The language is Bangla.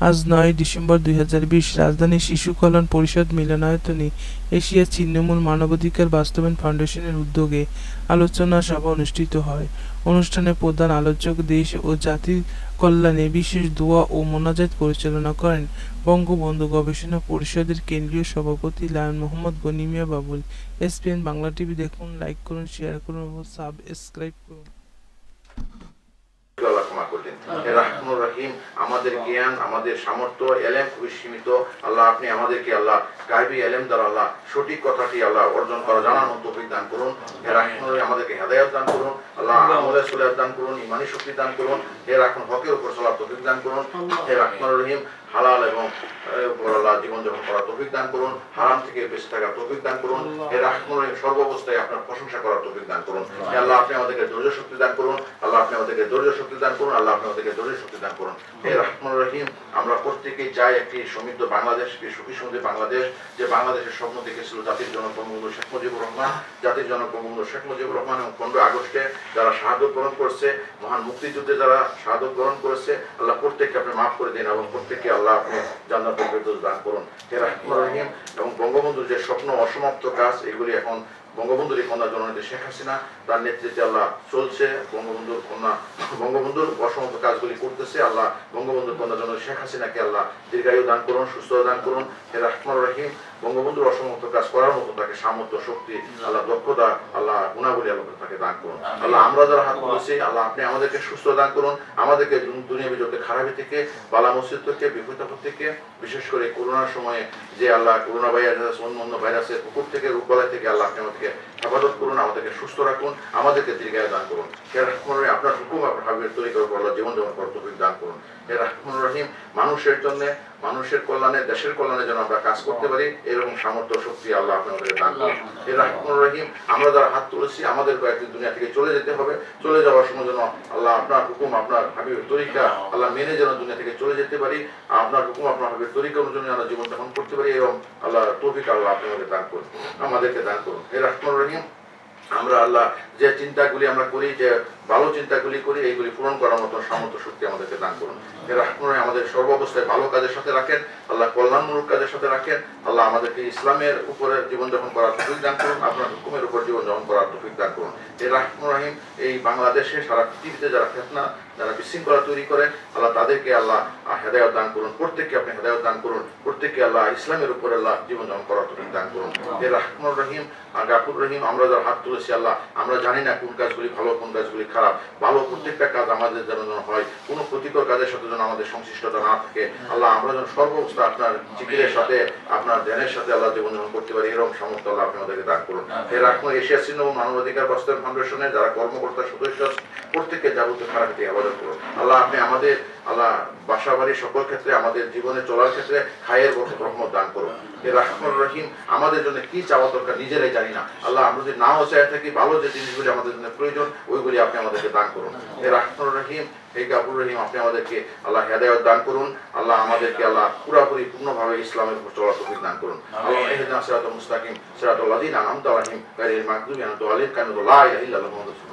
আজ নয় ডিসেম্বর দুই রাজধানীর শিশু কল্যাণ পরিষদ মিলনায়তনে এশিয়া ছিন্নমূল মানবাধিকার বাস্তবায়ন ফাউন্ডেশনের উদ্যোগে আলোচনা সভা অনুষ্ঠিত হয়। অনুষ্ঠানে প্রধান আলোচক দেশ ও জাতির কল্যাণে বিশেষ দোয়া ও মোনাজাত পরিচালনা করেন বঙ্গবন্ধু গবেষণা পরিষদের কেন্দ্রীয় সভাপতি lion Mohammad Ganimia Babul. SPN Bangla TV দেখুন, লাইক করুন, শেয়ার করুন ও সাবস্ক্রাইব করুন। আমাদের জ্ঞান আমাদের সামর্থ্য এলেম খুবই সীমিত। আল্লাহ আপনি আমাদেরকে আল্লাহ গাইবি এলেম দ্বারা আল্লাহ সঠিক কথাটি আল্লাহ অর্জন করা জানার মতো দান করুন। আমাদেরকে হেদায়ত দান করুন। আল্লাহ আমলে দান করুন ইমানি শক্তি দান করুন। হে রাখুন হকের উপর চলার তফিক দান করুন। হে রাখুন রহিম। হালাল এবং আল্লাহ জীবন যাপন করার তৌফিক দান করুন হারাম থেকে বেঁচে থাকার তৌফিক দান করুন হে রাহমানুর রহিম সর্বাবস্থায় আপনার প্রশংসা করার তৌফিক দান করুন। আল্লাহ। আপনি আমাদেরকে ধৈর্য শক্তি দান করুন আল্লাহ আপনি আমাদেরকে ধৈর্য শক্তি দান করুন আল্লাহ আপনি আমাদেরকে ধৈর্য শক্তি দান করুন। হে রহমান রহিম আমরা প্রত্যেকেই চাই একটি সমৃদ্ধ বাংলাদেশ একটি সুখী সমৃদ্ধ বাংলাদেশ যে বাংলাদেশের স্বপ্ন দেখেছিল জাতির জনক বঙ্গবন্ধু শেখ মুজিবুর রহমান জাতির জনক বঙ্গবন্ধু শেখ মুজিবুর রহমান এবং পনেরো আগস্টে যারা শাহাদত গ্রহণ করছে মহান মুক্তিযুদ্ধে যারা শাহাদত গ্রহণ করেছে আল্লাহ প্রত্যেককে আপনি মাফ করে দিন এবং প্রত্যেককে আল্লাহ আপনি জান্নাতুল ফেরদৌস দান করুন। হে রাহমানুর রহিম। এবং বঙ্গবন্ধুর যে স্বপ্ন, অসমাপ্ত কাজ, এগুলি এখন বঙ্গবন্ধুর এই কন্যা জননেত্রী শেখ হাসিনা, তার নেতৃত্বে আল্লাহ চলছে। বঙ্গবন্ধুর কন্যা, বঙ্গবন্ধুর অসমাপ্ত কাজগুলি করতেছে। আল্লাহ বঙ্গবন্ধুর কন্যা জননেত্রী শেখ হাসিনাকে আল্লাহ দীর্ঘায়ু দান করুন, সুস্থ দান করুন। হে রাহমানুর রহিম। বঙ্গবন্ধুর অসমাপ্ত কাজ করার মতো তাকে সামর্থ্য শক্তি আল্লাহ দক্ষতা আল্লাহ গুণাবলী আল্লাহ তাকে দান করুন। আল্লাহ আমরা যারা হাত তুলেছি আল্লাহ। আপনি আমাদেরকে সুস্থ দান করুন। আমাদেরকে দুনিয়া বিজয়তে খারাপি থেকে বালা মসজিদ থেকে বিপদ আপদ থেকে বিশেষ করে করোনার সময়ে যে আল্লাহ করোনা ভাইরাস অন্য ভাইরাসের পুকুর থেকে রূপবালাই থেকে আল্লাহ আপনি আমাদেরকে হেফাজত করুন আমাদেরকে সুস্থ রাখুন আমাদেরকে দীর্ঘায়ু দান করুন। আপনার হুকুম হাবিবের তৈরি আল্লাহ জীবন যেমন কর্তব্য দান করুন। হে রহমান রহিম, মানুষের জন্য, মানুষের কল্যাণে, দেশের কল্যাণে যেন আমরা কাজ করতে পারি, এরকম সামর্থ্য, শক্তি আল্লাহ আপনাদের দান করুন। হে রহমান রহিম, আমরা যারা হাত তুলেছি, আমাদের কয়েকদিন দুনিয়া থেকে চলে যেতে হবে। চলে যাওয়ার সময় যেন আল্লাহ আপনার হুকুম, আপনার হাবিবের তরিকা আল্লাহ মেনে যেন দুনিয়া থেকে চলে যেতে পারি। আপনার হুকুম, আপনার হাবিবের তরিকা অনুযায়ী আমরা জীবন যাপন করতে পারি, এবং আল্লাহ তৌফিক আল্লাহ আপনি আমাদের দান করুন, আমাদেরকে দান করুন। হে রহমান রহিম, আমরা আল্লাহ যে চিন্তাগুলি আমরা করি, যে ভালো চিন্তাগুলি করি এইগুলি পূরণ করার মতো সামর্থ্য শক্তি আমাদেরকে দান করুন। রহমান রহিম, আমাদের সর্বাবস্থায় ভালো কাজের সাথে রাখেন, আল্লাহ কল্যাণমূলক কাজের সাথে রাখেন, আল্লাহ আমাদেরকে ইসলামের উপরে জীবনযাপন করার তফিক দান করুন, আপনার হুকুমের উপর জীবনযাপন করার তফিক দান করুন। হে রহমান রহিম, এই বাংলাদেশে সারা পৃথিবীতে যারা ফেতনা, যারা বিশৃঙ্খলা তৈরি করে, আল্লাহ তাদেরকে আল্লাহ হেদায়ত দান করুন, প্রত্যেককে আপনি হেদায়ত দান করুন, প্রত্যেককে আল্লাহ ইসলামের উপরে আল্লাহ জীবনযাপন করার তফিক দান করুন। হে রহমান রহিম আর গাফুর রহিম, আমরা যারা হাত তুলেছি আল্লাহ, আমরা জানি না কোন কাজগুলি ভালো, কোন কাজগুলি খারাপ। ভালো প্রত্যেকটা কাজ আমাদের যেন যেন হয় কোনো ক্ষতিকর কাজের সাথে যেন আমাদের সংশ্লিষ্টতা না থাকে। আল্লাহ আমরা যেন সর্বাবস্থা আপনার জিকিরের সাথে আপনার ধ্যানের সাথে আল্লাহ জীবন যাপন করতে পারি। এরকম সামর্থ্য আল্লাহ আপনি আমাদেরকে দান করুন। এর রাখুন এশিয়া ও মানবাধিকার বাস্তব ফাউন্ডেশনের যারা কর্মকর্তা সদস্য প্রত্যেককে যাবতীয় খারাপ দিয়ে হেফাজত করুন। আল্লাহ আপনি আমাদের আল্লাহ বাসা বাড়ি সকল ক্ষেত্রে আমাদের জীবনে চলার ক্ষেত্রে খায়ের বরকত রহমত দান করুন। হে রাহমান রহিম আমাদের জন্য কি চাওয়া দরকার নিজেরাই জানি না। আল্লাহ আমরা যদি নাও চাই থাকি ভালো যে জিনিসগুলি আমাদের জন্য প্রয়োজন ওইগুলি আপনি আমাদেরকে দান করুন। হে রাহমান রহিম হে গাফুর রহিম আপনি আমাদেরকে আল্লাহ হেদায়ত দান করুন। আল্লাহ আমাদেরকে আল্লাহ পুরাপুরি পূর্ণভাবে ইসলামের উপর চলার তৌফিক দান করুন। আল্লাহ ইহদিনা সিরাতাল মুস্তাকিম সিরাতাল লাযিনা আনআমতা আলাইহিম গায়রিল মাগদুবি আলাইহিম ওয়া আলাইহিম কানুল্লাহ ইলাহা ইল্লাল্লাহ মুহাম্মাদুর রাসূলুল্লাহ।